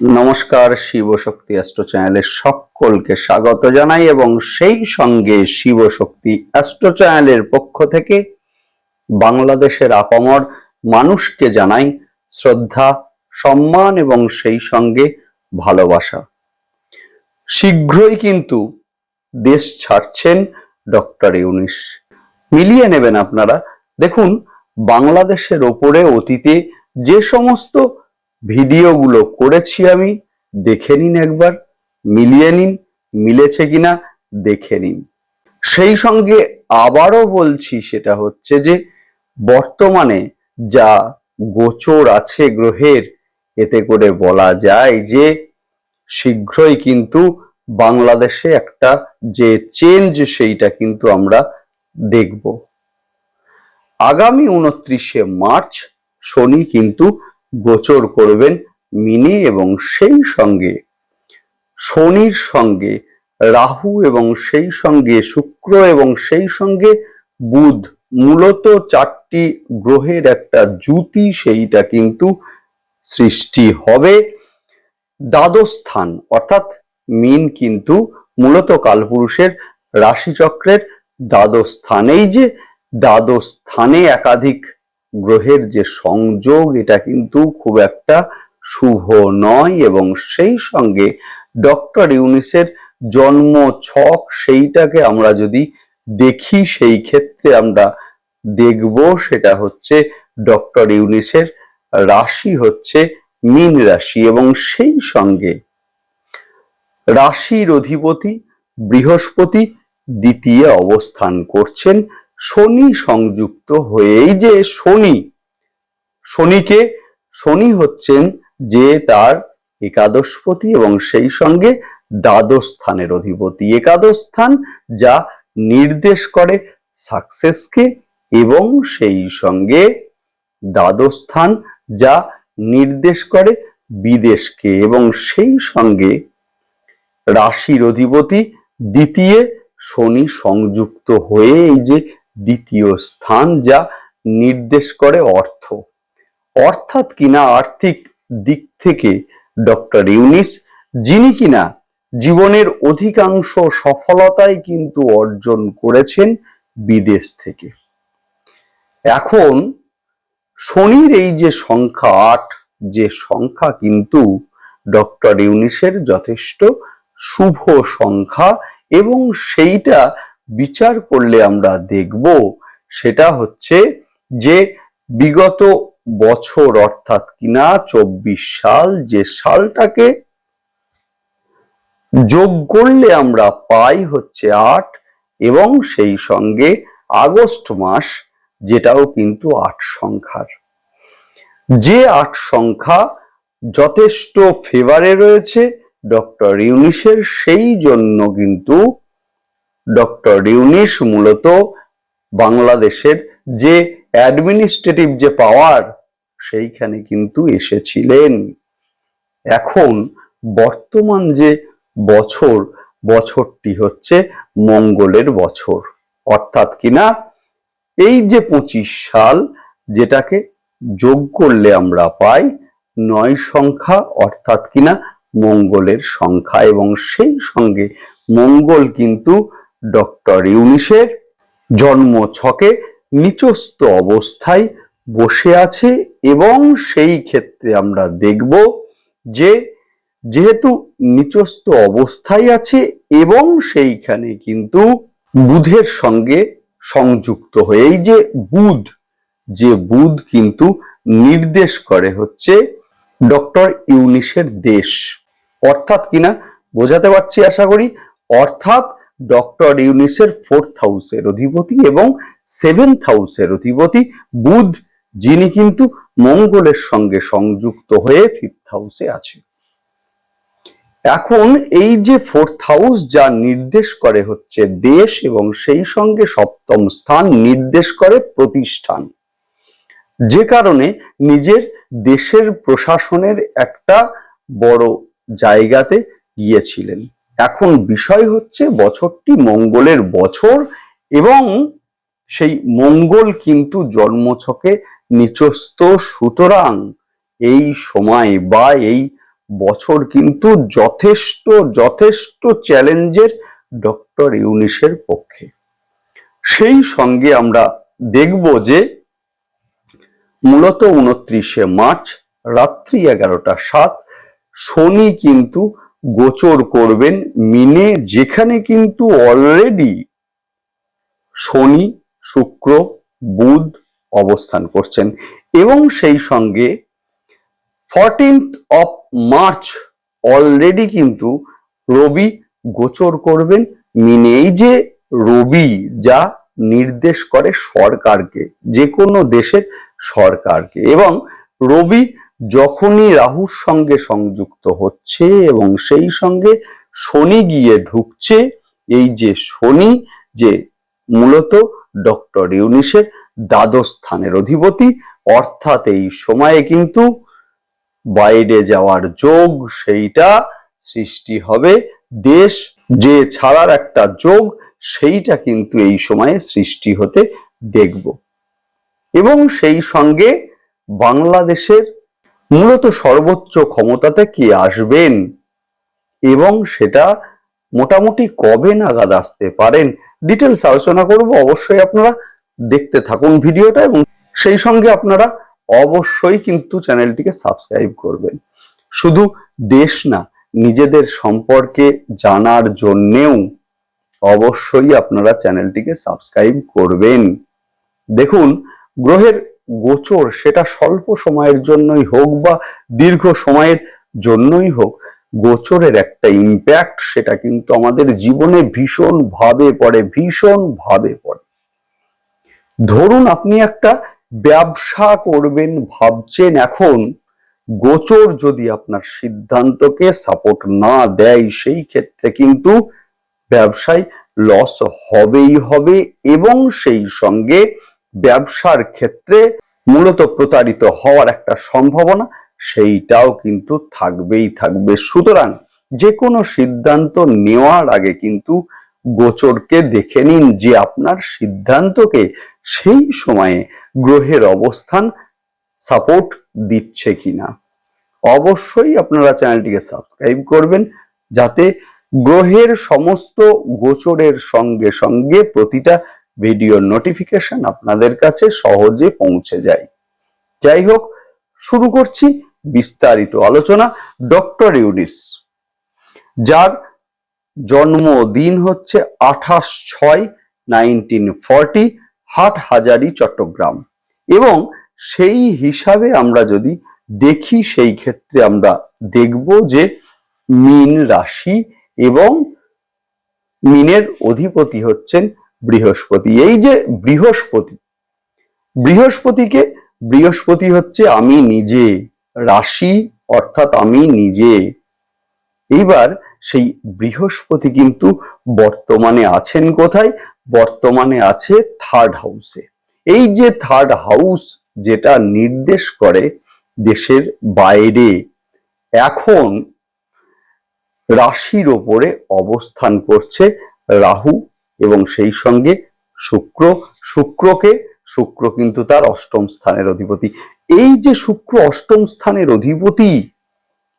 নমস্কার শিবশক্তি অ্যাস্ট্রো চ্যানেলের সকলকে স্বাগত জানাই এবং সেই সঙ্গে শিবশক্তি অ্যাস্ট্রো চ্যানেলের পক্ষ থেকে বাংলাদেশের আপামর মানুষকে জানাই শ্রদ্ধা, সম্মান এবং সেই সঙ্গে ভালোবাসা। শীঘ্রই কিন্তু দেশ ছাড়ছেন ডক্টর ইউনিস। মিলিয়ে নেবেন আপনারা। দেখুন, বাংলাদেশের ওপরে অতীতে যে সমস্ত ভিডিওগুলো করেছি আমি, দেখে নিন একবার, মিলিয়ে নিন, মিলেছে কিনা দেখে নিন। সেই সঙ্গে আবারও বলছি সেটা হচ্ছে যে, বর্তমানে যা গোচর আছে গ্রহের, এতে করে বলা যায় যে, শীঘ্রই কিন্তু বাংলাদেশে একটা যে চেঞ্জ সেইটা কিন্তু আমরা দেখব। আগামী উনত্রিশে মার্চ শনি কিন্তু গোচর করবেন মিনে এবং সেই সঙ্গে শনির সঙ্গে রাহু এবং সেই সঙ্গে শুক্র এবং সেই সঙ্গে বুধ। মূলত চারটি গ্রহের একটা জুতি সেইটা কিন্তু সৃষ্টি হবে। দ্বাদশ স্থান অর্থাৎ মিন কিন্তু মূলত কালপুরুষের রাশিচক্রের দ্বাদশ স্থানেই যে দ্বাদশ স্থানে একাধিক গ্রহের যে সংযোগ, এটা কিন্তু খুব একটা শুভ নয় এবং সেই সঙ্গে ডক্টর ইউনিসের জন্ম ছক সেইটাকে আমরা যদি দেখি, সেই ক্ষেত্রে আমরা দেখব সেটা হচ্ছে ডক্টর ইউনিসের রাশি হচ্ছে মীন রাশি এবং সেই সঙ্গে রাশির অধিপতি বৃহস্পতি দ্বিতীয় অবস্থান করছেন। শনি সংযুক্ত হয়েই যে শনি, শনিকে, শনি হচ্ছেন যে তার একাদশপতি এবং সেই সঙ্গে দ্বাদশ স্থানের অধিপতি। একাদশ স্থান যা নির্দেশ করে সাকসেসকে এবং সেই সঙ্গে দ্বাদশ স্থান যা নির্দেশ করে বিদেশকে এবং সেই সঙ্গে রাশির অধিপতি দ্বিতীয় শনি সংযুক্ত হয়ে এই যে দ্বিতীয় স্থান যা নির্দেশ করে অর্থ। অর্থাৎ কিনা আর্থিক দিক থেকে ডক্টর ইউনিস, যিনি কিনা জীবনের অধিকাংশ সফলতাই কিন্তু অর্জন করেছেন বিদেশ থেকে। এখন শনির এই যে সংখ্যা আট, যে সংখ্যা কিন্তু ডক্টর ইউনিসের যথেষ্ট শুভ সংখ্যা এবং সেইটা বিচার করলে আমরা দেখব সেটা হচ্ছে যে বিগত বছর অর্থাৎ কিনা চব্বিশ সাল যে সালটাকে যোগ করলে আমরা পাই হচ্ছে আট এবং সেই সঙ্গে আগস্ট মাস যেটাও কিন্তু আট সংখ্যার। যে আট সংখ্যা যথেষ্ট ফেভারে রয়েছে, ডক্টর ইউনিসের সেই জন্য কিন্তু ডক্টর ইউনিস মূলত বাংলাদেশের যে অ্যাডমিনিস্ট্রেটিভ যে পাওয়ার সেইখানে কিন্তু এসেছিলেন। এখন বর্তমান যে বছর, বছরটি হচ্ছে মঙ্গলের বছর। অর্থাৎ কিনা, এই যে পঁচিশ সাল, যেটাকে যোগ করলে আমরা পাই নয় সংখ্যা, অর্থাৎ কিনা মঙ্গলের সংখ্যা। এবং সেই সঙ্গে মঙ্গল কিন্তু ডক্টর ইউনিসের জন্ম ছকে নিচস্থ অবস্থায় বসে আছে এবং সেই ক্ষেত্রে আমরা দেখব যে যেহেতু নিচস্থ অবস্থায় আছে এবং সেইখানে কিন্তু বুধের সঙ্গে সংযুক্ত হয়ে এই যে বুধ যে বুধ কিন্তু নির্দেশ করে হচ্ছে ডক্টর ইউনিসের দেশ। অর্থাৎ কিনা বোঝাতে পারছি আশা করি? অর্থাৎ ডক্টর ইউনিসের ফোর্থ হাউসের অধিপতি এবং সেভেন্থ হাউসের অধিপতি বুধ, যিনি কিন্তু মঙ্গলের সঙ্গে সংযুক্ত হয়ে ফিফথ হাউসে আছে। এখন এই যে ফোর্থ হাউস যা নির্দেশ করে হচ্ছে দেশ এবং সেই সঙ্গে সপ্তম স্থান নির্দেশ করে প্রতিষ্ঠান, যে কারণে নিজের দেশের প্রশাসনের একটা বড় জায়গাতে গিয়েছিলেন। এখন বিষয় হচ্ছে বছরটি মঙ্গলের বছর এবং সেই মঙ্গল কিন্তু জন্মছকে নিচস্থ। সুতরাং এই সময় বা এই বছর কিন্তু যথেষ্ট যথেষ্ট চ্যালেঞ্জের ডক্টর ইউনিসের পক্ষে। সেই সঙ্গে আমরা দেখব যে মূলত উনত্রিশে মার্চ রাত্রি এগারোটা সাত শনি কিন্তু গোচর করবেন মিনে যেখানে কিন্তু অলরেডি শনি, শুক্র, বুধ অবস্থান করছেন। এবং সেই সঙ্গে ফরটিন্থ অফ মার্চ অলরেডি কিন্তু রবি গোচর করবেন। মিনে এই যে রবি যা নির্দেশ করে সরকারকে যে কোনো দেশের সরকারকে। এবং রবি যখনই রাহুর সঙ্গে সংযুক্ত হচ্ছে এবং সেই সঙ্গে শনি গিয়ে ঢুকছে, এই যে শনি যে মূলত ডক্টর ইউনিসের দ্বাদশ স্থানের অধিপতি, অর্থাৎ এই সময়ে কিন্তু বাইরে যাওয়ার যোগ সেইটা সৃষ্টি হবে, দেশ যে ছাড়ার একটা যোগ সেইটা কিন্তু এই সময়ে সৃষ্টি হতে দেখব। এবং সেই সঙ্গে বাংলাদেশের মূলত সর্বোচ্চ ক্ষমতাতে কে আসবেন? এবং সেটা মোটামুটি কবে নাগাদ আসতে পারেন? ডিটেলস আলোচনা করব, অবশ্যই আপনারা দেখতে থাকুন ভিডিওটা এবং সেই সঙ্গে আপনারা অবশ্যই কিন্তু চ্যানেলটিকে সাবস্ক্রাইব করবেন। শুধু দেশ না, নিজেদের সম্পর্কে জানার জন্যেও অবশ্যই আপনারা চ্যানেলটিকে সাবস্ক্রাইব করবেন। দেখুন, গ্রহের গোচর, সেটা স্বল্প সময়ের জন্যই হোক বা দীর্ঘ সময়ের জন্যই হোক, গোচরের একটা ইম্প্যাক্ট সেটা কিন্তু আমাদের জীবনে ভীষণ ভাবে পড়ে, ভীষণ ভাবে পড়ে। ধরুন আপনি একটা ব্যবসা করবেন, ভাবছেন এখন গোচর যদি আপনার সিদ্ধান্তকে সাপোর্ট না দেয়, সেই ক্ষেত্রে কিন্তু ব্যবসায় লস হবেই হবে এবং সেই সঙ্গে ব্যবসার ক্ষেত্রে মূলত প্রতারিত হওয়ার একটা সম্ভাবনা, সেইটাও কিন্তু থাকবেই থাকবে। সুতরাং যে কোনো সিদ্ধান্ত নেওয়ার আগে কিন্তু গোচরকে দেখে নিন যে আপনার সিদ্ধান্তকে সেই সময়ে গ্রহের অবস্থান সাপোর্ট দিচ্ছে কিনা। অবশ্যই আপনারা চ্যানেলটিকে সাবস্ক্রাইব করবেন, যাতে গ্রহের সমস্ত গোচরের সঙ্গে সঙ্গে প্রতিটা ভিডিওর নোটিফিকেশন আপনাদের কাছে সহজে পৌঁছে যায়। যাই হোক, শুরু করছি বিস্তারিত আলোচনা ডক্টর ইউনিস, যার জন্মদিন হচ্ছে আঠাশ ছয় নাইনটিন ফর্টি হাট হাজারি চট্টগ্রাম। এবং সেই হিসাবে আমরা যদি দেখি, সেই ক্ষেত্রে আমরা দেখব যে মিন রাশি এবং মিনের অধিপতি হচ্ছেন বৃহস্পতি। এই যে বৃহস্পতি, বৃহস্পতিকে, বৃহস্পতি হচ্ছে আমি নিজে, রাশি অর্থাৎ আমি নিজে। এইবার সেই বৃহস্পতি কিন্তু বর্তমানে আছেন কোথায়? বর্তমানে আছে থার্ড হাউসে এই যে থার্ড হাউস যেটা নির্দেশ করে দেশের বাইরে, এখন রাশির ওপরে অবস্থান করছে রাহু। এবং সেই সঙ্গে শুক্র, শুক্রকে, শুক্র কিন্তু তার অষ্টম স্থানের অধিপতি। এই যে শুক্র অষ্টম স্থানের অধিপতি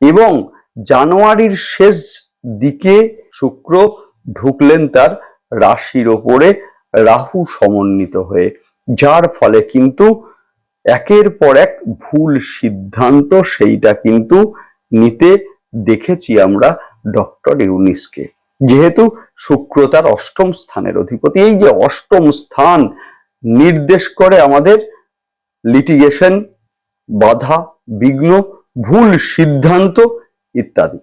এবং জানুয়ারির শেষ দিকে শুক্র ঢুকলেন তার রাশির ওপরে, রাহু সমন্বিত হয়ে। যার ফলে কিন্তু একের পর এক ভুল সিদ্ধান্ত সেইটা কিন্তু নিতে দেখেছি আমরা ডক্টর ইউনিসকে। যেহেতু শুক্র তার অষ্টম স্থানের অধিপতি। এই যে অষ্টম স্থান নির্দেশ করে আমাদের লিটিগেশন বাধা, বিঘ্ন, ভুল সিদ্ধান্ত ইত্যাদি।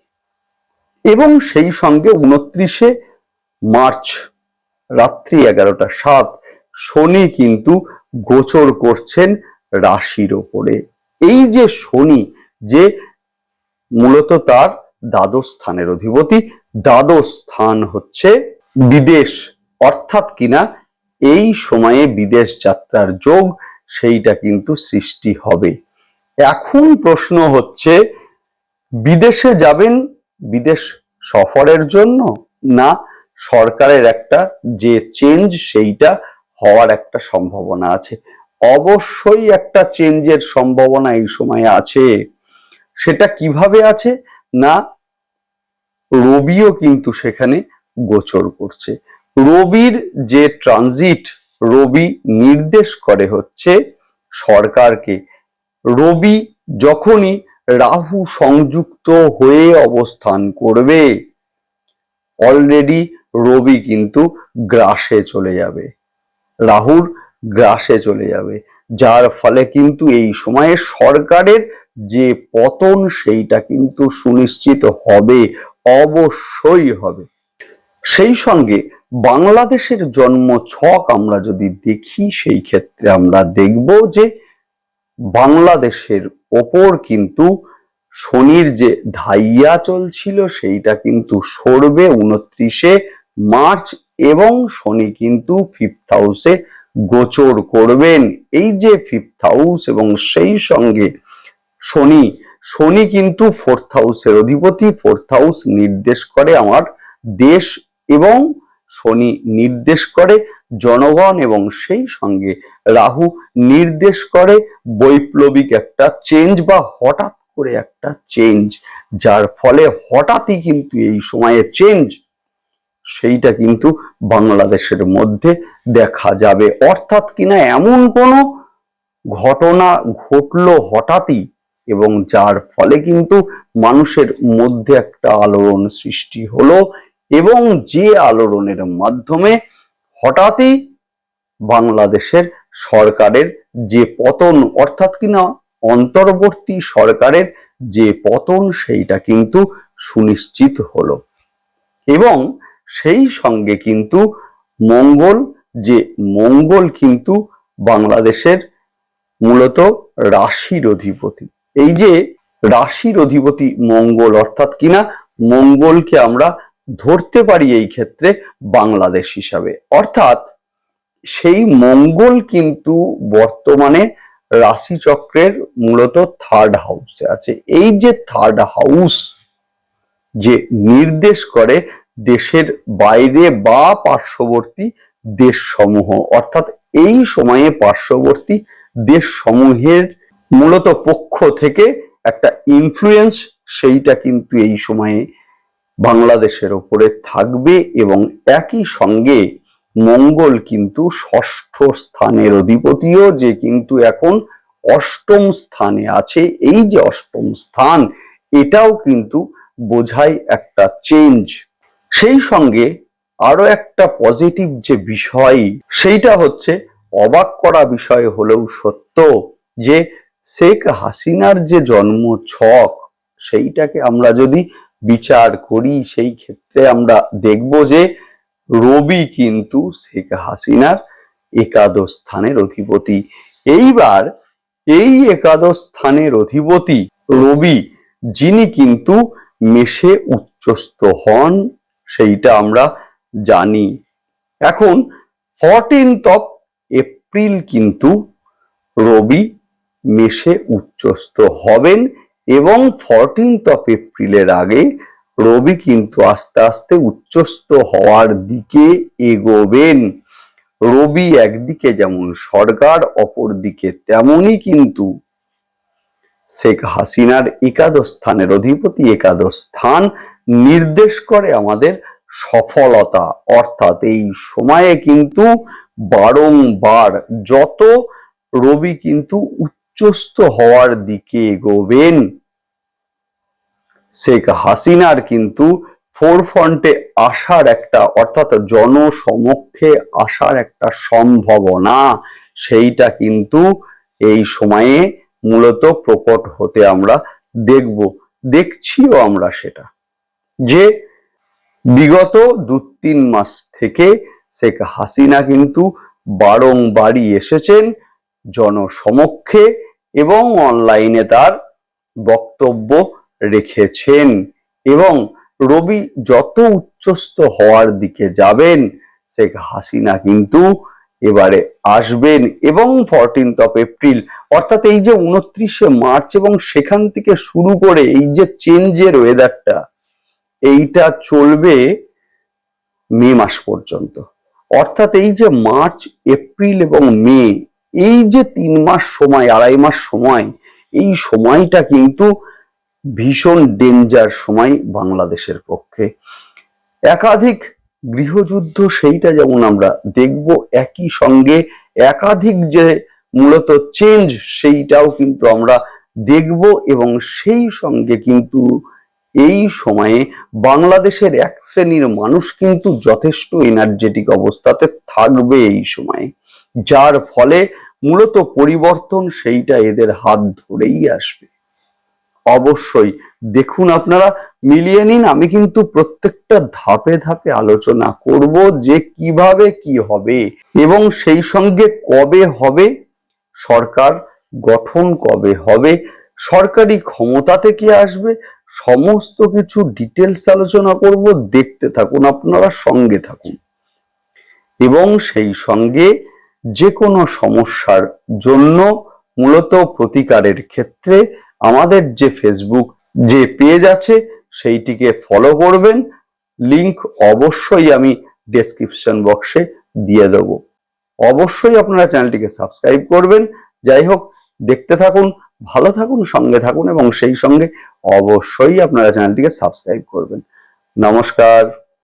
এবং সেই সঙ্গে উনত্রিশে মার্চ রাত্রি এগারোটা সাত শনি কিন্তু গোচর করছেন রাশির ওপরে। এই যে শনি যে মূলত তার দ্বাদশ স্থানের অধিপতি। দ্বাদশ স্থান হচ্ছে বিদেশ। অর্থাৎ কিনা এই সময়ে বিদেশ যাত্রার যোগ, সেইটা কিন্তু সৃষ্টি হবে। এখন প্রশ্ন হচ্ছে, বিদেশে যাবেন বিদেশ সফরের জন্য না সরকারের একটা যে চেঞ্জ, সেইটা হওয়ার একটা সম্ভাবনা আছে? অবশ্যই একটা চেঞ্জের সম্ভাবনা এই সময়ে আছে। সেটা কীভাবে আছে? না, রবিও কিন্তু সেখানে গোচর করছে। রবির যে ট্রানজিট, রবি নির্দেশ করে হচ্ছে সরকারকে। রবি যখনই রাহু সংযুক্ত হয়ে অবস্থান করবে অলরেডি রবি কিন্তু গ্রাসে চলে যাবে। রাহুর গ্রাসে চলে যাবে। যার ফলে কিন্তু এই সময়ে সরকারের যে পতন সেইটা কিন্তু সুনিশ্চিত হবে, অবশ্যই হবে। সেই সঙ্গে বাংলাদেশের জন্ম ছক আমরা যদি দেখি, সেই ক্ষেত্রে আমরা দেখব যে বাংলাদেশের ওপর কিন্তু শনির যে ধাইয়া চলছিল, সেইটা কিন্তু সরবে উনত্রিশে মার্চ এবং শনি কিন্তু ফিফথ হাউসে গোচর করবেন। এই যে ফিফথ হাউস এবং সেই সঙ্গে শনি। শনি কিন্তু ফোর্থ হাউসের অধিপতি ফোর্থ হাউস নির্দেশ করে আমার দেশ এবং শনি নির্দেশ করে জনগণ এবং সেই সঙ্গে রাহু নির্দেশ করে বৈপ্লবিক একটা চেঞ্জ বা হঠাৎ করে একটা চেঞ্জ যার ফলে হঠাৎই কিন্তু এই সময়ে চেঞ্জ সেইটা কিন্তু বাংলাদেশের মধ্যে দেখা যাবে। অর্থাৎ কিনা এমন কোনো ঘটনা ঘটলো হঠাৎই এবং যার ফলে কিন্তু মানুষের মধ্যে একটা আলোড়ন সৃষ্টি হলো এবং যে আলোড়নের মাধ্যমে হঠাৎই বাংলাদেশের সরকারের যে পতন, অর্থাৎ কিনা অন্তর্বর্তী সরকারের যে পতন সেইটা কিন্তু সুনিশ্চিত হলো। এবং সেই সঙ্গে কিন্তু মঙ্গল, যে মঙ্গল কিন্তু বাংলাদেশের মূলত রাশির অধিপতি। এই যে রাশির অধিপতি মঙ্গল, অর্থাৎ কিনা মঙ্গলকে আমরা ধরতে পারি এই ক্ষেত্রে বাংলাদেশ হিসাবে। অর্থাৎ সেই মঙ্গল কিন্তু বর্তমানে রাশিচক্রের মূলত থার্ড হাউসে আছে। এই যে থার্ড হাউস যে নির্দেশ করে দেশের বাইরে বা পার্শ্ববর্তী দেশসমূহ, অর্থাৎ এই সময়ে পার্শ্ববর্তী দেশসমূহের মূলত পক্ষ থেকে একটা ইনফ্লুয়েন্স সেইটা কিন্তু এই সময়ে বাংলাদেশের ওপরে থাকবে এবং একই সঙ্গে মঙ্গল কিন্তু ষষ্ঠ স্থানের অধিপতিও যে কিন্তু এখন অষ্টম স্থানে আছে। এই যে অষ্টম স্থান, এটাও কিন্তু বোঝায় একটা চেঞ্জ সেই সঙ্গে আরও একটা পজিটিভ যে বিষয়, সেইটা হচ্ছে অবাক করা বিষয় হলেও সত্য যে শেখ হাসিনার যে জন্ম ছক, সেইটাকে আমরা যদি বিচার করি, সেই ক্ষেত্রে আমরা দেখব যে রবি কিন্তু শেখ হাসিনার একাদশ স্থানের অধিপতি। এইবার এই একাদশ স্থানের অধিপতি রবি, যিনি কিন্তু মেষে উচ্চস্থ হন, সেইটা আমরা জানি। এখন ফরটিন্থ অফ এপ্রিল কিন্তু রবি মেষে উচ্চস্থ হবেন এবং ফরটিন্থ অফ এপ্রিলের আগে রবি কিন্তু আস্তে আস্তে উচ্চস্থ হওয়ার দিকে এগোবেন। রবি একদিকে যেমন সরকার অপর দিকে তেমনই কিন্তু শেখ হাসিনার একাদশ স্থানের অধিপতি, একাদশ স্থান নির্দেশ করে আমাদের সফলতা। অর্থাৎ এই সময়ে কিন্তু বারংবার যত রবি কিন্তু উচ্চস্থ হওয়ার দিকে এগোবেন। শেখ হাসিনার কিন্তু ফোর ফ্রন্টে আসার একটা, অর্থাৎ জনসমক্ষে আসার একটা সম্ভাবনা, সেইটা কিন্তু এই সময়ে মূলত প্রকট হতে আমরা দেখব, দেখছিও আমরা সেটা। যে বিগত দু তিন মাস থেকে শেখ হাসিনা কিন্তু বারংবারই এসেছেন জনসমক্ষে এবং অনলাইনে তার বক্তব্য রেখেছেন এবং রবি যত উচ্চস্থ হওয়ার দিকে যাবেন, শেখ হাসিনা কিন্তু এবারে আসবেন এবং ফরটিন্থ অফ এপ্রিল অর্থাৎ এই যে উনত্রিশে মার্চ এবং সেখান থেকে শুরু করে এই যে চেঞ্জের ওয়েদারটা এইটা চলবে মে মাস পর্যন্ত। অর্থাৎ এই যে মার্চ, এপ্রিল এবং মে এই যে তিন মাস সময়, আড়াই মাস সময়, এই সময়টা কিন্তু ভীষণ ডেঞ্জার সময় বাংলাদেশের পক্ষে। একাধিক গৃহযুদ্ধ সেইটা যেমন আমরা দেখব, একই সঙ্গে একাধিক যে মূলত চেঞ্জ সেইটাও কিন্তু আমরা দেখব এবং সেই সঙ্গে কিন্তু এই সময়ে বাংলাদেশের এক শ্রেণির মানুষ কিন্তু যথেষ্ট এনার্জেটিক অবস্থাতে থাকবে এই সময়ে। যার ফলে মূলত পরিবর্তন সেইটা এদের হাত ধরেই আসবে। অবশ্যই দেখুন আপনারা, মিলিয়ে নিন, আমি কিন্তু প্রত্যেকটা ধাপে ধাপে আলোচনা করব যে কীভাবে কি হবে এবং সেই সঙ্গে কবে হবে, সরকার গঠন কবে হবে, সরকারি ক্ষমতা থেকে আসবে, সমস্ত কিছু ডিটেলস আলোচনা করব, দেখতে থাকুন, আপনারা সঙ্গে থাকুন। এবং সেই সঙ্গে যে কোনো সমস্যার জন্য মূলত প্রতিকারের ক্ষেত্রে আমাদের যে ফেসবুক যে পেজ আছে, সেইটিকে ফলো করবেন। লিংক অবশ্যই আমি ডেসক্রিপশন বক্সে দিয়ে দেবো। অবশ্যই আপনারা চ্যানেলটিকে সাবস্ক্রাইব করবেন। যাই হোক, দেখতে থাকুন, ভালো থাকুন, সঙ্গে থাকুন এবং সেই সঙ্গে অবশ্যই আপনারা চ্যানেলটিকে সাবস্ক্রাইব করবেন। নমস্কার।